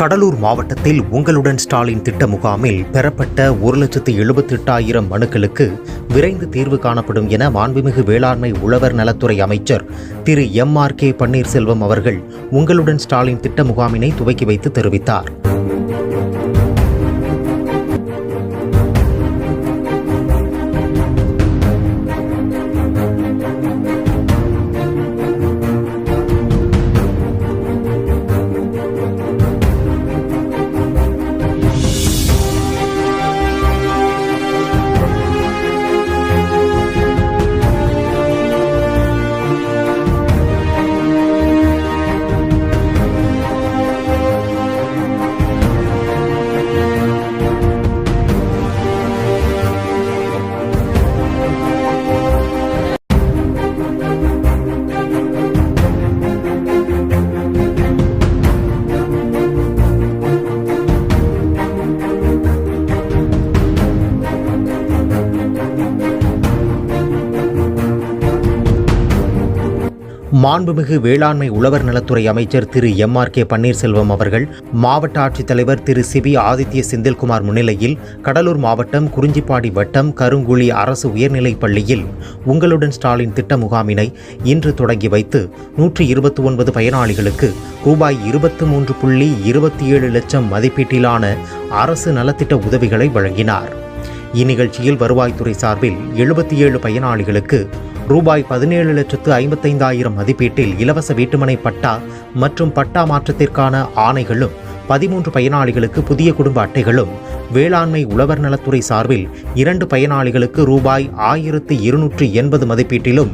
கடலூர் மாவட்டத்தில் உங்களுடன் ஸ்டாலின் திட்ட முகாமில் பெறப்பட்ட ஒரு லட்சத்து எழுபத்தெட்டாயிரம் மனுக்களுக்கு விரைந்து தீர்வு காணப்படும் என மாண்புமிகு வேளாண்மை உழவர் நலத்துறை அமைச்சர் Thiru M R K Panneerselvam அவர்கள் உங்களுடன் ஸ்டாலின் திட்ட முகாமினை துவக்கி வைத்து தெரிவித்தார். மாண்புமிகு வேளாண்மை உழவர் நலத்துறை அமைச்சர் Thiru M R K Panneerselvam அவர்கள் மாவட்ட ஆட்சித்தலைவர் திரு சிபி ஆதித்ய செந்தில்குமார் முன்னிலையில் கடலூர் மாவட்டம் குறிஞ்சிப்பாடி வட்டம் கருங்குழி அரசு உயர்நிலைப் பள்ளியில் உங்களுடன் ஸ்டாலின் திட்ட முகாமினை இன்று தொடங்கி வைத்து நூற்றி இருபத்தி ஒன்பது பயனாளிகளுக்கு ரூபாய் இருபத்து மூன்று புள்ளி இருபத்தி ஏழு லட்சம் மதிப்பீட்டிலான அரசு நலத்திட்ட உதவிகளை வழங்கினார். இந்நிகழ்ச்சியில் வருவாய்த்துறை சார்பில் எழுபத்தி ஏழு பயனாளிகளுக்கு ரூபாய் பதினேழு லட்சத்து ஐம்பத்தைந்தாயிரம் மதிப்பீட்டில் இலவச வீட்டுமனை பட்டா மற்றும் பட்டா மாற்றத்திற்கான ஆணைகளும் பதிமூன்று பயனாளிகளுக்கு புதிய குடும்ப அட்டைகளும் வேளாண்மை உழவர் நலத்துறை சார்பில் இரண்டு பயனாளிகளுக்கு ரூபாய் ஆயிரத்து இருநூற்று எண்பது மதிப்பீட்டிலும்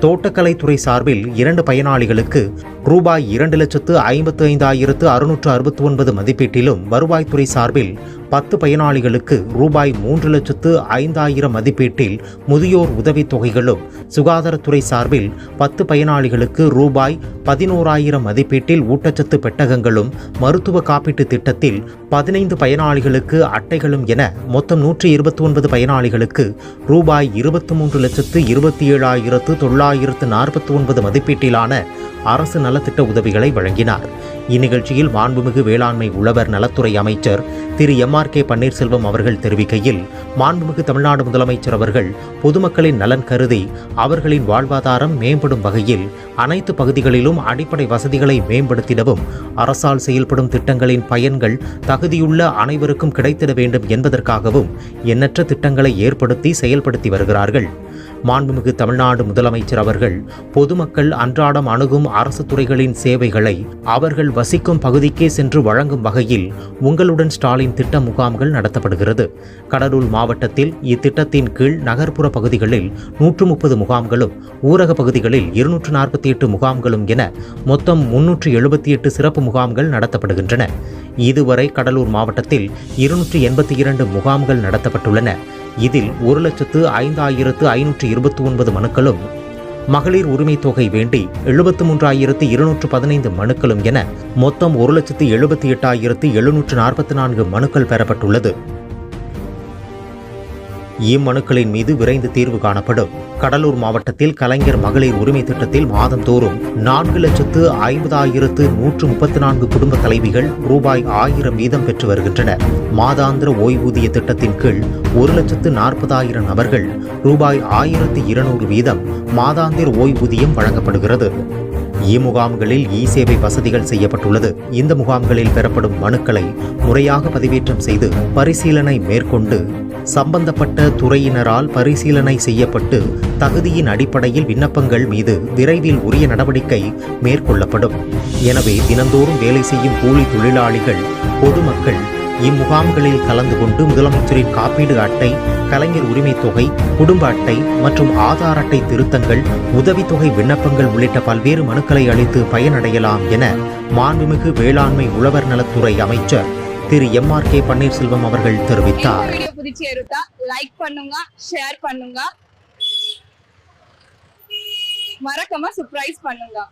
தோட்டக்கலைத்துறை சார்பில் இரண்டு பயனாளிகளுக்கு ரூபாய் இரண்டு லட்சத்து ஐம்பத்து ஐந்தாயிரத்து அறுநூற்று அறுபத்தி ஒன்பது மதிப்பீட்டிலும் வருவாய்த்துறை சார்பில் பத்து பயனாளிகளுக்கு ரூபாய் மூன்று லட்சத்து ஐந்தாயிரம் மதிப்பீட்டில் முதியோர் உதவித் தொகைகளும் சுகாதாரத்துறை சார்பில் பத்து பயனாளிகளுக்கு ரூபாய் பதினோராயிரம் மதிப்பீட்டில் ஊட்டச்சத்து பெட்டகங்களும் மருத்துவ காப்பீட்டு திட்டத்தில் பதினைந்து பயனாளிகளுக்கு அட்டைகளும் என மொத்தம் நூற்றி இருபத்தி ஒன்பது பயனாளிகளுக்கு ரூபாய் இருபத்தி மூன்று லட்சத்து இருபத்தி ஏழாயிரத்து தொள்ளாயிரத்து நாற்பத்தி ஒன்பது மதிப்பீட்டிலான அரசு நலத்திட்ட உதவிகளை வழங்கினார். இந்நிகழ்ச்சியில் மாண்புமிகு வேளாண்மை உழவர் நலத்துறை அமைச்சர் Thiru M R K Panneerselvam அவர்கள் தெரிவிக்கையில் மாண்புமிகு தமிழ்நாடு முதலமைச்சர் அவர்கள் பொதுமக்களின் நலன் கருதி அவர்களின் வாழ்வாதாரம் மேம்படும் வகையில் அனைத்து பகுதிகளிலும் அடிப்படை வசதிகளை மேம்படுத்திடவும் அரசால் செயல்படும் திட்டங்களின் பயன்கள் தகுதியுள்ள அனைவருக்கும் கிடைத்திட வேண்டும் என்பதற்காகவும் எண்ணற்ற திட்டங்களை ஏற்படுத்தி செயல்படுத்தி வருகிறார்கள். மாண்புமிகு தமிழ்நாடு முதலமைச்சர் அவர்கள் பொதுமக்கள் அன்றாடம் அணுகும் அரசு துறைகளின் சேவைகளை அவர்கள் வசிக்கும் பகுதிக்கே சென்று வழங்கும் வகையில் உங்களுடன் ஸ்டாலின் திட்ட முகாம்கள் நடத்தப்படுகிறது. கடலூர் மாவட்டத்தில் இத்திட்டத்தின் கீழ் நகர்ப்புற பகுதிகளில் நூற்று முப்பது முகாம்களும் ஊரக பகுதிகளில் இருநூற்று நாற்பத்தி எட்டு முகாம்களும் என மொத்தம் முன்னூற்று எழுபத்தி எட்டு சிறப்பு முகாம்கள் நடத்தப்படுகின்றன. இதுவரை கடலூர் மாவட்டத்தில் இருநூற்றி எண்பத்தி இரண்டு முகாம்கள் நடத்தப்பட்டுள்ளன. இதில் ஒரு லட்சத்து ஐந்தாயிரத்து ஐநூற்று இருபத்தி ஒன்பது மனுக்களும் மகளிர் உரிமை தொகை வேண்டி எழுபத்து மூன்றாயிரத்து இருநூற்று பதினைந்து மனுக்களும் என மொத்தம் ஒரு லட்சத்து எழுபத்தி எட்டாயிரத்து எழுநூற்று நாற்பத்தி நான்கு மனுக்கள் பெறப்பட்டுள்ளது. இம்மனுக்களின் மீது விரைந்து தீர்வு காணப்படும். கடலூர் மாவட்டத்தில் கலைஞர் மகளிர் உரிமை திட்டத்தில் மாதந்தோறும் நான்கு லட்சத்து ஐம்பதாயிரத்து நூற்று முப்பத்தி நான்கு குடும்ப தலைவிகள் ரூபாய் ஆயிரம் வீதம் பெற்று வருகின்றனர் மாதாந்திர ஓய்வூதிய திட்டத்தின் கீழ் ஒரு லட்சத்து நாற்பதாயிரம் நபர்கள் ரூபாய் ஆயிரத்து இருநூறு வீதம் மாதாந்திர ஓய்வூதியம் வழங்கப்படுகிறது. இம்முகாம்களில் இ சேவை வசதிகள் செய்யப்பட்டுள்ளது. இந்த முகாம்களில் பெறப்படும் மனுக்களை முறையாக பதிவேற்றம் செய்து பரிசீலனை மேற்கொண்டு சம்பந்தப்பட்ட துறையினரால் பரிசீலனை செய்யப்பட்டு தகுதியின் அடிப்படையில் விண்ணப்பங்கள் மீது விரைவில் உரிய நடவடிக்கை மேற்கொள்ளப்படும். எனவே தினந்தோறும் வேலை செய்யும் கூலி தொழிலாளிகள் பொதுமக்கள் இம்முகாம்களில் கலந்து கொண்டு முதலமைச்சரின் காப்பீடு அட்டை கலைஞர் உரிமைத் தொகை குடும்ப அட்டை மற்றும் ஆதார் அட்டை திருத்தங்கள் உதவித்தொகை விண்ணப்பங்கள் உள்ளிட்ட பல்வேறு மனுக்களை அளித்து பயனடையலாம் என மாண்புமிகு வேளாண்மை உழவர் நலத்துறை அமைச்சர் திரு எம் ஆர் கே பன்னீர்செல்வம் அவர்கள் தெரிவித்தார். லைக் பண்ணுங்க ஷேர் பண்ணுங்க. மறக்காம சர்ப்ரைஸ் பண்ணுங்க.